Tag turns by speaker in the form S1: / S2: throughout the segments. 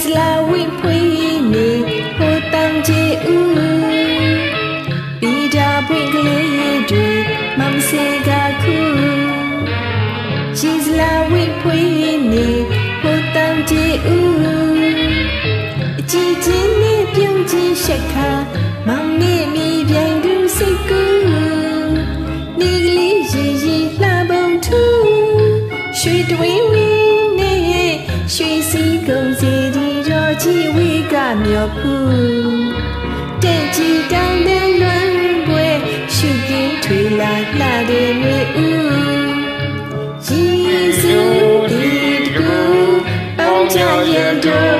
S1: Please, love, we please. ချက်ခါမမေ့မိပြန်သူစိတ်ကူနေကလေးရီရီလှပုံထူရွှေတွင်ဝင်းနေရွှေစီကုန်စီဒီတော်ချီဝေကမြော်ဖူတဲ့ကြည်တောင်းတဲ့လွမ်းပွဲရှုကင်းထွေလာလှတဲ့မြေဦးယေရှုဒီတကူပေါင်းချရတဲ့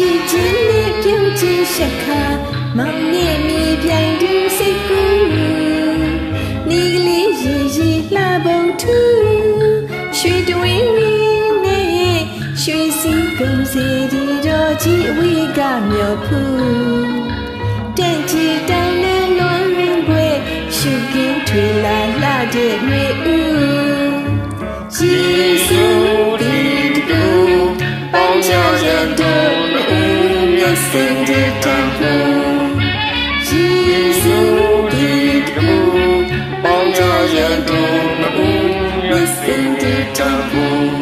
S1: ကြ
S2: ည်ချင်းနဲ့
S1: ပြုံးချင်းရှက်ခါမောင်နဲ့မြေပြိုင်တူစိတ်ကူးနေကလေးရည်ရည်လှပုံထူရွှေတွင်ရင်းနဲ့ရွှေစီကုန်စေဒီတော်ကြီးအဝေးကမြော်ဖူး
S2: descended temple Jesu dikmu Bangja jentu nabu Descended temple